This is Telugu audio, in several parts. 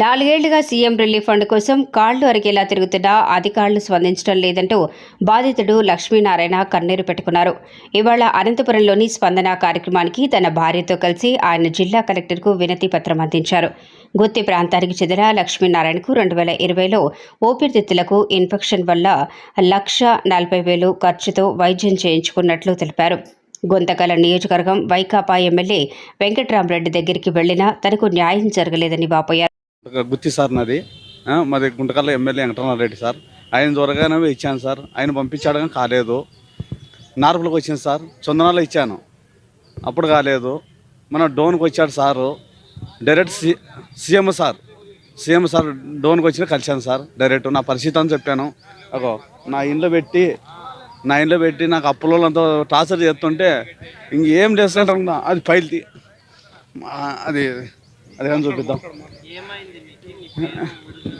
నాలుగేళ్ళుగా సీఎం రిలీఫ్ ఫండ్ కోసం కాళ్ళు అరిగేలా తిరుగుతున్నా అధికారులు స్పందించడం లేదంటూ బాధితుడు లక్ష్మీనారాయణ కన్నీరు పెట్టుకున్నారు. ఇవాళ అనంతపురంలోని స్పందన కార్యక్రమానికి తన భార్యతో కలిసి ఆయన జిల్లా కలెక్టర్కు వినతి పత్రం అందించారు. గుత్తి ప్రాంతానికి చెందిన లక్ష్మీనారాయణకు రెండు వేల ఇరవైలో ఊపిరితిత్తులకు ఇన్ఫెక్షన్ వల్ల లక్ష నలభై వేలు ఖర్చుతో వైద్యం చేయించుకున్నట్లు తెలిపారు. గుంతకల నియోజకవర్గం వైకాపా ఎమ్మెల్యే వెంకట్రామరెడ్డి దగ్గరికి వెళ్ళినా తనకు న్యాయం జరగలేదని వాపోయారు. గుత్తి సార్ నాది. మరి మాది గుంటకల్ల ఎమ్మెల్యే వెంకటరామరెడ్డి సార్. ఆయన త్వరగానే ఇచ్చాను సార్. ఆయన పంపించాడు కానీ కాలేదు. నార్పులకు వచ్చింది సార్. చందనాలు ఇచ్చాను. అప్పుడు కాలేదు. మన డోన్కి వచ్చాడు sir. Direct C CM sir. CM sir డోన్కి వచ్చిన కలిశాను సార్. డైరెక్ట్ నా పరిస్థితి అని చెప్పాను. అగో నా ఇంట్లో పెట్టి నా ఇంట్లో పెట్టి నాకు అప్పులంతా టార్చర్ చేస్తుంటే ఇంకేం చేస్తుంటా అది ఫైల్ అది అది కానీ చూపిద్దాం.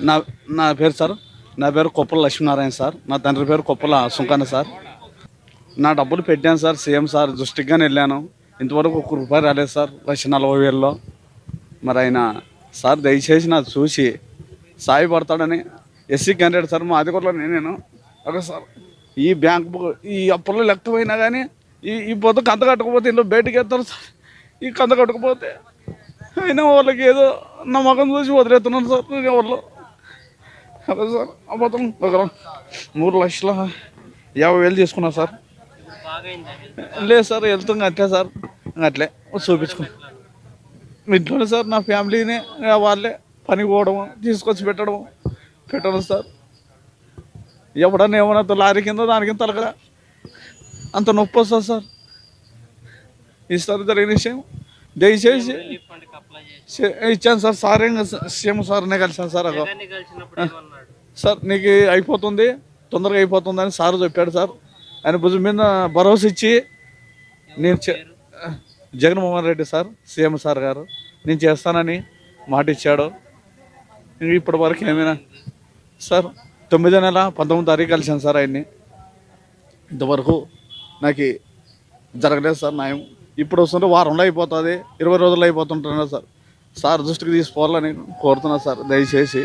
నా నా పేరు సార్. నా పేరు కొప్పల లక్ష్మీనారాయణ సార్. నా తండ్రి పేరు కొప్పల సుంకన్న సార్. నా డబ్బులు పెట్టాను సార్ సీఎం సార్ దృష్టిగానే వెళ్ళాను. ఇంతవరకు ఒక్క రూపాయి రాలేదు సార్ లక్ష నలభై వేలలో. మరి ఆయన సార్ దయచేసి నాకు చూసి సాయపడతాడని ఎస్సీ క్యాండిడేట్ సార్ మా అధికారులు నేను అదే సార్ ఈ బ్యాంక్ ఈ అప్పుల్లో లెక్కపోయినా కానీ ఈ ఈ పొద్దు కంత కట్టకపోతే ఇంట్లో బయటకు వెళ్తారు సార్. ఈ కంత కట్టకపోతే అయినా వాళ్ళకి ఏదో నమ్మకం చూసి వదిలేస్తున్నాను సార్ ఎవరిలో? అదే సార్ అబద్ధం ఒక మూడు లక్షల యాభై వేలు తీసుకున్నా సార్. లేదు సార్ వెళ్తుంది అట్లే సార్. అట్లే చూపించుకో. ఇంట్లోనే సార్ నా ఫ్యామిలీనే వాళ్ళే పనికి పోవడం తీసుకొచ్చి పెట్టడం పెట్టడం సార్. ఎవడన్నా ఏమన్నా లారీ కింద దాని కింద తలకరా? అంత నొప్పి వస్తుంది సార్. ఈసారి జరిగిన విషయం దయచేసి ఇచ్చాను సార్ సార్ సీఎం సార్నే కలిసాను సార్ అగో. సార్ నీకు అయిపోతుంది తొందరగా అయిపోతుంది అని సార్ చెప్పాడు సార్. ఆయన భుజం మీద భరోసా ఇచ్చి నేను Jaganmohan Reddy sir CM sir గారు నేను చేస్తానని మాట ఇచ్చాడు. ఇప్పటి వరకు ఏమైనా సార్ తొమ్మిదో నెల పంతొమ్మిది తారీఖు కలిసాను సార్ ఆయన్ని. ఇంతవరకు నాకు జరగలేదు సార్ న్యాయం. ఇప్పుడు వస్తుంటే వారంలో అయిపోతుంది ఇరవై రోజుల్లో అయిపోతుంటున్నా సార్. సార్ దృష్టికి తీసుకోవాలని కోరుతున్నా సార్ దయచేసి.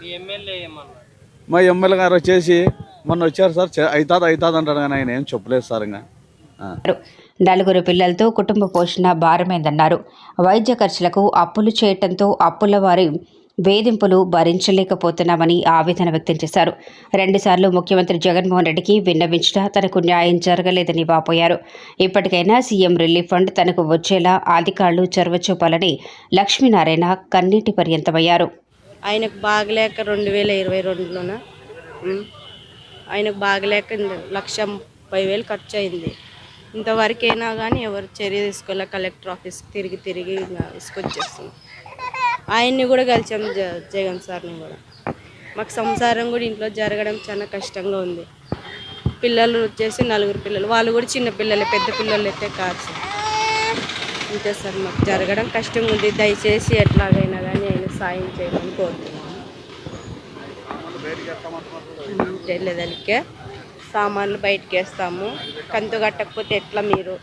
మీ ఎమ్మెల్యే ఏమన్నా మా ఎమ్మెల్యే గారు వచ్చేసి మొన్న వచ్చారు సార్ అవుతుంది అవుతుంది అంటాడు కానీ ఆయన ఏం చెప్పలేదు సార్ ఇంకా. నలుగురు పిల్లలతో కుటుంబ పోషణ భారమైందన్నారు. వైద్య ఖర్చులకు అప్పులు చేయటంతో అప్పుల వారి వేధింపులు భరించలేకపోతున్నామని ఆవేదన వ్యక్తం చేశారు. రెండుసార్లు ముఖ్యమంత్రి జగన్మోహన్ రెడ్డికి విన్నవించినా తనకు న్యాయం జరగలేదని వాపోయారు. ఇప్పటికైనా సీఎం రిలీఫ్ ఫండ్ తనకు వచ్చేలా అధికారులు చొరవ చూపాలని లక్ష్మీనారాయణ కన్నీటి పర్యంతమయ్యారు. ఆయనకు బాగలేక రెండు వేల ఇరవై రెండులోన? ఆయనకు బాగలేక లక్ష ముప్పై వేలు ఖర్చు అయింది ఇంతవరకైనా కానీ ఎవరు చర్య తీసుకోలే కలెక్టర్ ఆఫీస్కి తిరిగి తిరిగి తీసుకొచ్చేస్తుంది ఆయన్ని కూడా కలిసాం జగన్ సార్ని కూడా. మాకు సంసారం కూడా ఇంట్లో జరగడం చాలా కష్టంగా ఉంది. పిల్లలు వచ్చేసి నలుగురు పిల్లలు. వాళ్ళు కూడా చిన్న పిల్లలే పెద్ద పిల్లలు అయితే కాదు సార్. అంతే సార్ మాకు జరగడం కష్టంగా ఉంది. దయచేసి ఎట్లాగైనా కానీ ఆయన సాయం చేయమని కోరుతున్నాను తెలియదలికే సామాన్లు బయటకేస్తాము. కంతు కట్టకపోతే ఎట్లా మీరు?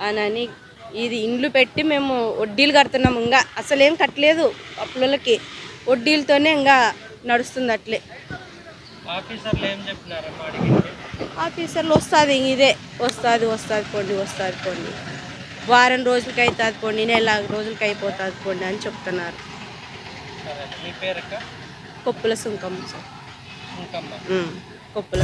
అని ఇది ఇండ్లు పెట్టి మేము వడ్డీలు కడుతున్నాము ఇంకా అసలు ఏం కట్టలేదు అప్పులకి. వడ్డీలతోనే ఇంకా నడుస్తుంది అట్లే. ఆఫీసర్లు వస్తుంది ఇదే. వస్తుంది వస్తుంది పోండి వస్తుంది పోండి. వారం రోజులకి అవుతుంది పోండి నెల రోజులకి అయిపోతుంది పోండి అని చెప్తున్నారు. కొప్పుల సుంకం సార్. కొప్పుల.